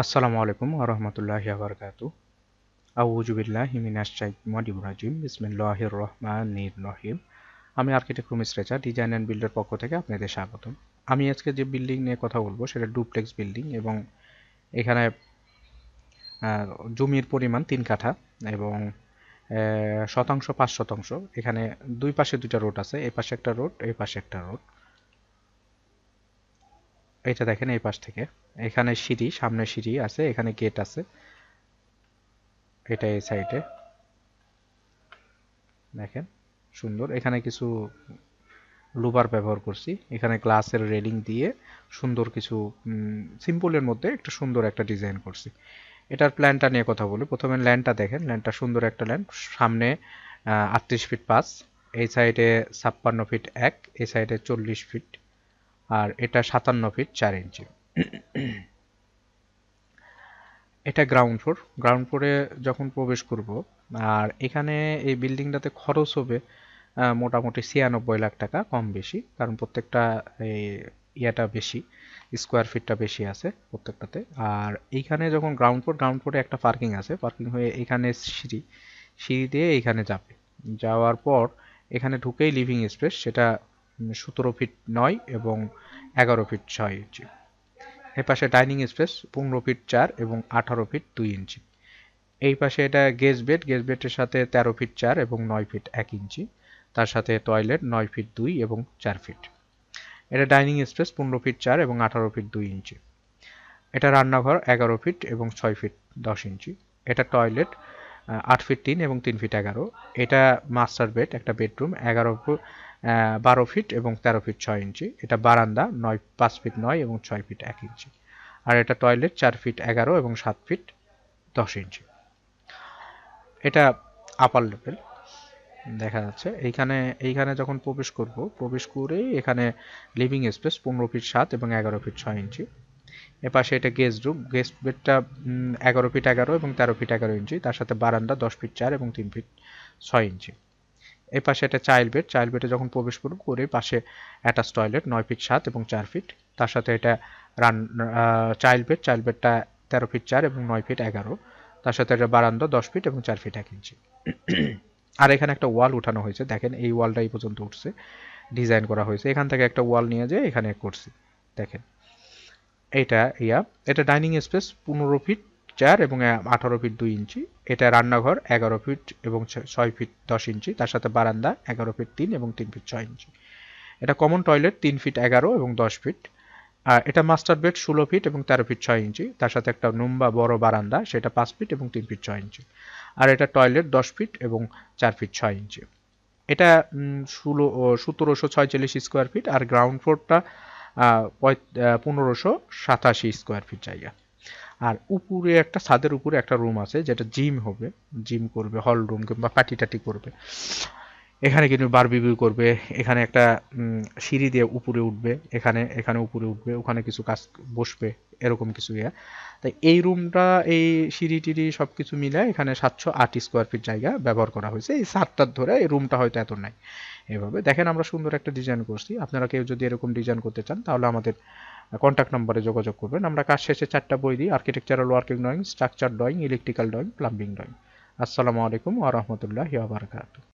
আসসালামু আলাইকুম আরহামতুল্লাহ আবরকাতু আউজুবিল্লাহ মিনাশ শাইতানির রাজিম। বিসমিল্লাহির রহমানির রহিম। আমি architect Rumis Reza design and বিল্ডের পক্ষ থেকে আপনাদের স্বাগতম। আমি আজকে যে বিল্ডিং নিয়ে কথা বলব সেটা ডুপ্লেক্স বিল্ডিং এবং এখানে জমির পরিমাণ তিন কাঠা এবং শতাংশ পাঁচ শতাংশ। এখানে দুই পাশে দুইটা রোড আছে এই পাশে একটা রোড এই পাশে একটা রোড। এটা দেখেন এই পাশ থেকে। এখানে সিঁড়ি, সামনে সিঁড়ি আছে, এখানে গেট আছে। এটা এই সাইডে দেখেন, সুন্দর। এখানে কিছু লুবার ব্যবহার করছি। এখানে গ্লাসের রেলিং দিয়ে সুন্দর কিছু সিম্পলের মধ্যে একটা সুন্দর একটা ডিজাইন করছি। এটার প্ল্যানটা নিয়ে কথা বলি। প্রথমে ল্যান্ডটা দেখেন। ল্যান্ডটা সুন্দর একটা ল্যান্ড সামনে আটত্রিশ ফিট পাঁচ। এই সাইডে ছাপ্পান্ন ফিট এক, এই সাইডে চল্লিশ ফিট আর এটা সাতান্ন ফিট চার ইঞ্চি এটা গ্রাউন্ড ফ্লোর গ্রাউন্ড ফ্লোরে যখন প্রবেশ করব, আর এখানে এই বিল্ডিংটাতে খরচ হবে মোটামুটি ছিয়ানব্বই লাখ টাকা কম বেশি, কারণ প্রত্যেকটা ইয়াটা বেশি স্কোয়ার ফিটটা বেশি আছে প্রত্যেকটাতে। আর এইখানে যখন গ্রাউন্ড ফ্লোর গ্রাউন্ড ফ্লোরে একটা পার্কিং আছে পার্কিং হয়ে এখানে সিঁড়ি সিঁড়ি দিয়ে এইখানে যাবে। যাওয়ার পর এখানে ঢুকেই লিভিং স্পেস সেটা সতেরো ফিট নয় এবং এগারো ফিট ছয় ইঞ্চি। এ পাশে ডাইনিং স্পেস পনেরো ফিট চার এবং আঠারো ফিট দুই ইঞ্চি। এই পাশে এটা গেস বেড গেস বেডের সাথে তেরো ফিট চার এবং নয় ফিট এক ইঞ্চি। তার সাথে টয়লেট, নয় ফিট দুই এবং চার ফিট। এটা ডাইনিং স্পেস পনেরো ফিট চার এবং আঠারো ফিট দুই ইঞ্চি। এটা রান্নাঘর এগারো ফিট এবং ছয় ফিট দশ ইঞ্চি। এটা টয়লেট আট ফিট তিন এবং তিন ফিট এগারো। এটা মাস্টার বেড, একটা বেডরুম, এগারো বারো ফিট এবং তেরো ফিট ছয় ইঞ্চি। এটা বারান্দা, নয়, পাঁচ ফিট নয় এবং ছয় ফিট এক ইঞ্চি। আর এটা টয়লেট, চার ফিট এগারো এবং সাত ফিট দশ ইঞ্চি। এটা আপার লেভেল দেখা যাচ্ছে। এইখানে এইখানে যখন প্রবেশ করব, প্রবেশ করে এখানে লিভিং স্পেস পনেরো ফিট সাত এবং এগারো ফিট ছয় ইঞ্চি। এপাশে এটা গেস্ট রুম গেস্ট বেডটা এগারো ফিট এগারো এবং তেরো ফিট এগারো ইঞ্চি। তার সাথে বারান্দা দশ ফিট চার এবং তিন ফিট ছয় ইঞ্চি। এই পাশে একটা চাইল্ড বেড চাইল্ড বেডে যখন প্রবেশ করব করে পাশে অ্যাটাচ টয়লেট নয় ফিট সাত এবং চার ফিট তার সাথে এটা রান চাইল্ড বেড চাইল্ড বেডটা তেরো ফিট চার এবং নয় ফিট এগারো। তার সাথে এটা বারান্দা দশ ফিট এবং চার ফিট এক ইঞ্চি আর এখানে একটা ওয়াল উঠানো হয়েছে। দেখেন, এই ওয়ালটা এই পর্যন্ত উঠছে। ডিজাইন করা হয়েছে। এখান থেকে একটা ওয়াল নিয়ে যেয়ে এখানে করছি। দেখেন এইটা ইয়া, এটা ডাইনিং স্পেস পনেরো ফিট চার এবং আঠারো ফিট দুই ইঞ্চি। এটা রান্নাঘর এগারো ফিট এবং ছয় ফিট দশ ইঞ্চি। তার সাথে বারান্দা এগারো ফিট তিন এবং তিন ফিট ছয় ইঞ্চি। এটা কমন টয়লেট তিন ফিট এগারো এবং দশ ফিট। আর এটা মাস্টার বেড ষোলো ফিট এবং তেরো ফিট ছয় ইঞ্চি। তার সাথে একটা লম্বা বড় বারান্দা, সেটা পাঁচ ফিট এবং তিন ফিট ছয় ইঞ্চি। আর এটা টয়লেট দশ ফিট এবং চার ফিট ছয় ইঞ্চি। এটা ষোলো সতেরোশো ছয়চল্লিশ স্কোয়ার ফিট আর গ্রাউন্ড ফ্লোরটা পনেরোশো সাতাশি স্কোয়ার ফিট জায়গা। আর উপরে একটা, ছাদের উপরে একটা রুম আছে, যেটা জিম হবে। জিম করবে হল রুম কিংবা পার্টি টাটি করবে। এখানে কিন্তু বারবিকিউ করবে। এখানে একটা সিঁড়ি দিয়ে উপরে উঠবে। এখানে এখানে উপরে উঠবে। ওখানে কিছু কাজ বসবে, এরকম কিছু, ইয়া। তাই এই রুমটা এই সিঁড়ি টিড়ি সব কিছু মিলে এখানে সাতশো আট স্কোয়ার ফিট জায়গা ব্যবহার করা হয়েছে। এই সাতটার ধরে এই রুমটা হয়তো এত নাই। এভাবে দেখেন আমরা সুন্দর একটা ডিজাইন করছি। আপনারা কেউ যদি এরকম ডিজাইন করতে চান, তাহলে আমাদের কন্ট্যাক্ট নম্বরে যোগাযোগ করবেন। আমরা কাজ শেষে চারটা বই দিই architectural working drawing structure drawing electrical drawing plumbing drawing আসসালামু আলাইকুম ওয়া বারাকাতুহু।